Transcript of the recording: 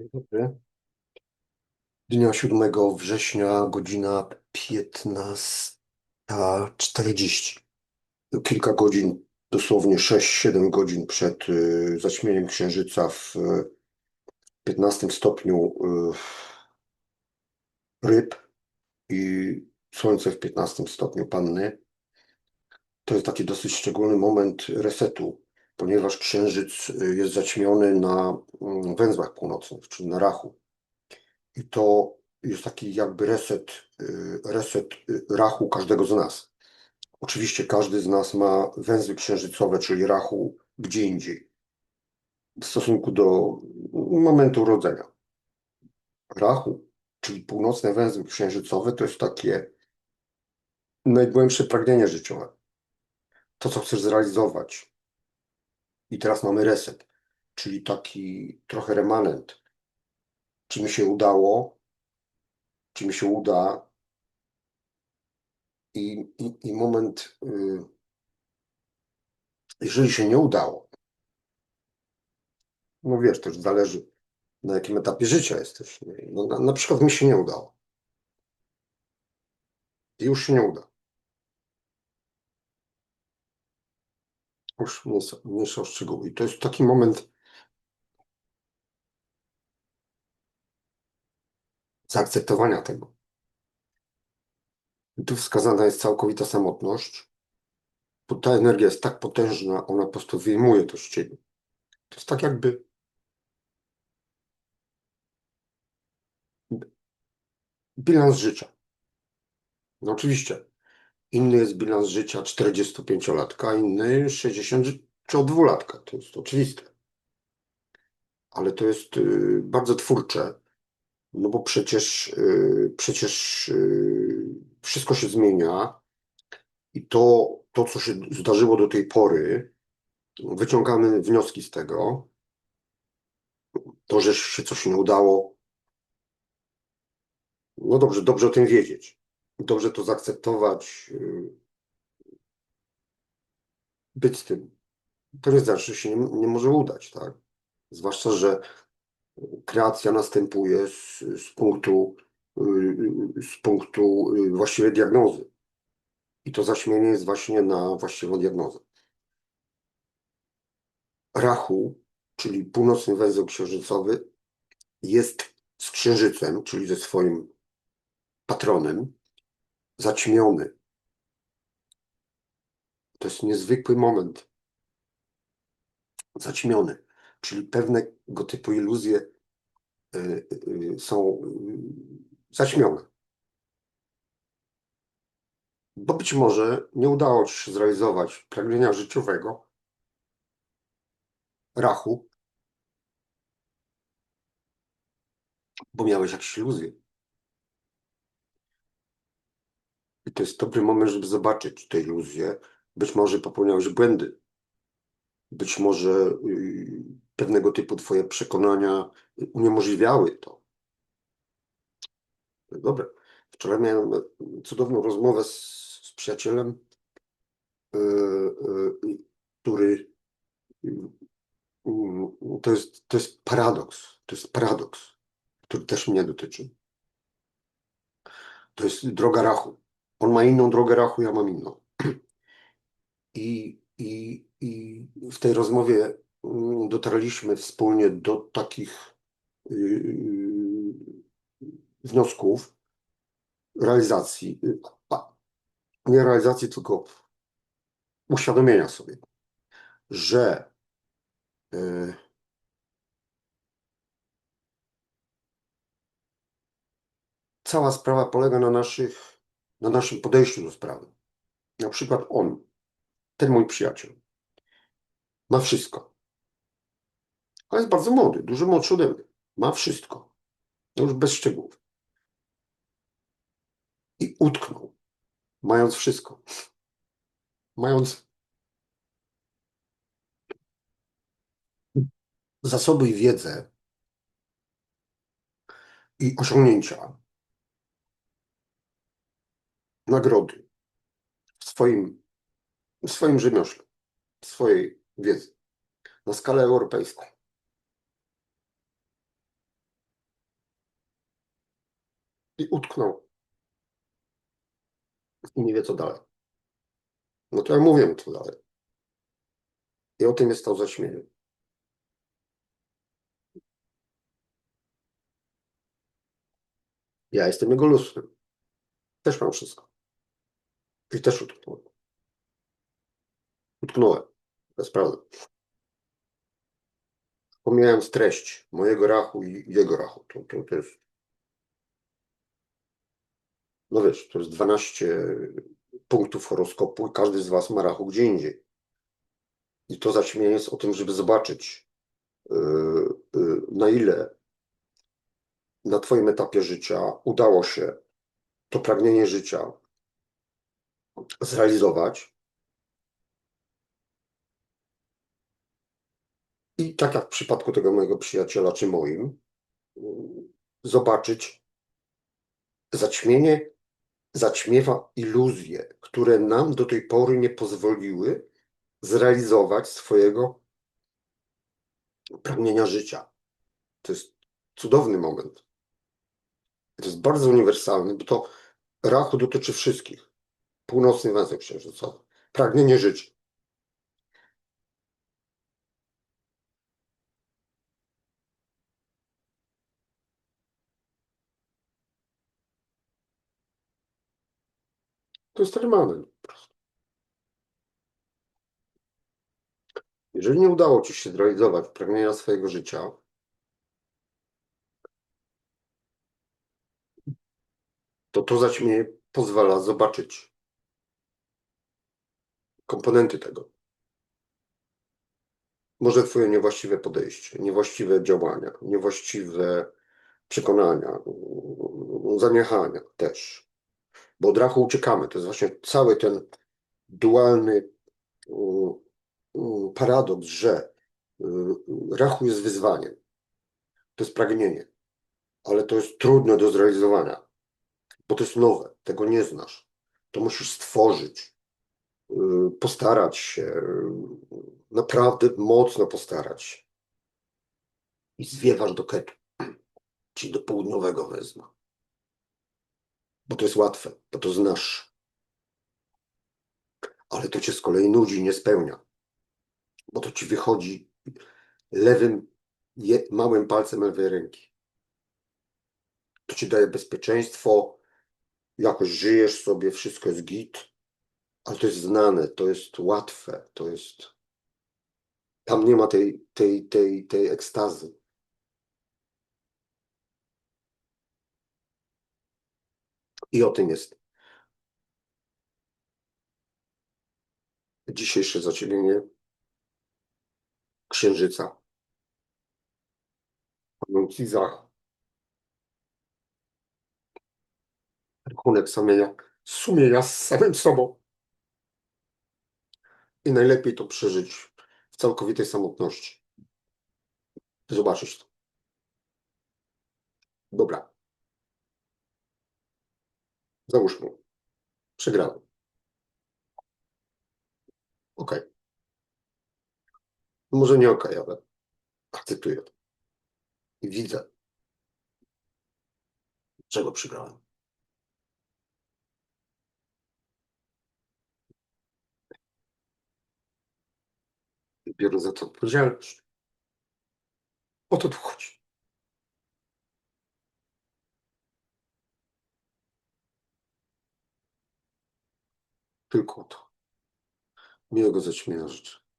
Dzień dobry. Dnia 7 września, godzina 15.40. Kilka godzin, dosłownie 6-7 godzin przed y, zaćmieniem księżyca w y, 15 stopniu y, ryb i słońce w 15 stopniu panny. To jest taki dosyć szczególny moment resetu, ponieważ księżyc y, jest zaćmiony na mm, węzłach północnych, czyli na rachu. I to jest taki jakby reset, y, reset y, rachu każdego z nas. Oczywiście każdy z nas ma węzły księżycowe, czyli rachu gdzie indziej, w stosunku do momentu urodzenia. Rachu, czyli północne węzły księżycowe, to jest takie najgłębsze pragnienie życiowe. To, co chcesz zrealizować. I teraz mamy reset, czyli taki trochę remanent. Czy mi się udało, czy mi się uda. I, i, i moment, y, jeżeli się nie udało, no wiesz, też zależy na jakim etapie życia jesteś. No, na, na przykład mi się nie udało. I już się nie uda. Już mniejsza, o szczegóły. I to jest taki moment zaakceptowania tego. I tu wskazana jest całkowita samotność, bo ta energia jest tak potężna, ona po prostu wyjmuje to z ciebie. To jest tak jakby bilans życia. No oczywiście, inny jest bilans życia 45-latka, inny 62-latka. To jest oczywiste. Ale to jest y, bardzo twórcze, no bo przecież, y, przecież y, wszystko się zmienia i to, to, co się zdarzyło do tej pory, wyciągamy wnioski z tego. To, że się coś nie udało, no dobrze, dobrze o tym wiedzieć. Dobrze to zaakceptować, y, być z tym. To nie znaczy, że się nie, nie może udać, tak? Zwłaszcza, że kreacja następuje z, z punktu, y, y, z punktu właściwej diagnozy. I to zaśmienie jest właśnie na właściwą diagnozę. Rachu, czyli północny węzeł księżycowy, jest z księżycem, czyli ze swoim patronem, zaćmiony. To jest niezwykły moment. Zaćmiony, czyli pewnego typu iluzje y, y, są y, zaćmione. Bo być może nie udało ci się zrealizować pragnienia życiowego, rachu, bo miałeś jakieś iluzje. I to jest dobry moment, żeby zobaczyć te iluzje. Być może popełniałeś błędy. Być może y, pewnego typu twoje przekonania uniemożliwiały to. Dobra. Wczoraj miałem cudowną rozmowę z, z przyjacielem, y, y, który to jest, to jest paradoks. To jest paradoks, który też mnie dotyczy. To jest droga rachu. On ma inną drogę rachu, ja mam inną. I, i, i w tej rozmowie mm, dotarliśmy wspólnie do takich yy, wniosków realizacji, nie realizacji, tylko uświadomienia sobie, że yy, cała sprawa polega na naszych, na naszym podejściu do sprawy. Na przykład on, ten mój przyjaciel, ma wszystko. Ale jest bardzo młody, dużo młodszy ode mnie. Ma wszystko. To już bez szczegółów. I utknął, mając wszystko. Mając zasoby i wiedzę i osiągnięcia, nagrody w swoim, w swoim rzemiośle, w swojej wiedzy na skalę europejską. i utknął. I nie wie, co dalej. No to ja mówię, co dalej. I o tym jest to zaćmienie. Ja jestem jego lustrem. Też mam wszystko. I też utknąłem. Utknąłem. To jest prawda. Pomijając treść mojego rachu i jego rachu. To, to, jest. No wiesz, to jest 12 punktów horoskopu każdy z Was ma rachu gdzie indziej. I to zaćmienie jest o tym, żeby zobaczyć, yy, yy, na ile na Twoim etapie życia udało się to pragnienie życia zrealizować. I tak jak w przypadku tego mojego przyjaciela czy moim, zobaczyć zaćmienie zaćmiewa iluzje, które nam do tej pory nie pozwoliły zrealizować swojego pragnienia życia. To jest cudowny moment. To jest bardzo uniwersalny, bo to rachu dotyczy wszystkich. Północny węzeł księżycowy. Pragnienie życia. To jest remanent po prostu. Jeżeli nie udało Ci się zrealizować pragnienia swojego życia, to to zaćmienie pozwala zobaczyć komponenty tego. Może Twoje niewłaściwe podejście, niewłaściwe działania, niewłaściwe przekonania, zaniechania też. Bo od rachu uciekamy. To jest właśnie cały ten dualny paradoks, że y, rachu jest wyzwaniem. To jest pragnienie, ale to jest trudne do zrealizowania, bo to jest nowe, tego nie znasz. To musisz stworzyć, postarać się, y, naprawdę mocno postarać się. I zwiewasz do ketu, czyli do południowego wezna. Bo to jest łatwe, bo to znasz. Ale to cię z kolei nudzi, nie spełnia. Bo to ci wychodzi lewym, małym palcem lewej ręki. To ci daje bezpieczeństwo, jakoś żyjesz sobie, wszystko jest git, ale to jest znane, to jest łatwe, to jest. Tam nie ma tej, tej, tej, tej ekstazy. I o tym jest dzisiejsze zacielenie księżyca. Cizach. Rachunek sumienia, sumienia z samym sobą. I najlepiej to przeżyć w całkowitej samotności. Zobaczyć to. Dobra. Załóżmy. Przegrałem. Okej. Może nie okej, ale akceptuję. I widzę, czego przegrałem. Biorę za to odpowiedzialność. O to tu chodzi. Tylko o to. Miłego zaćmienia życzę.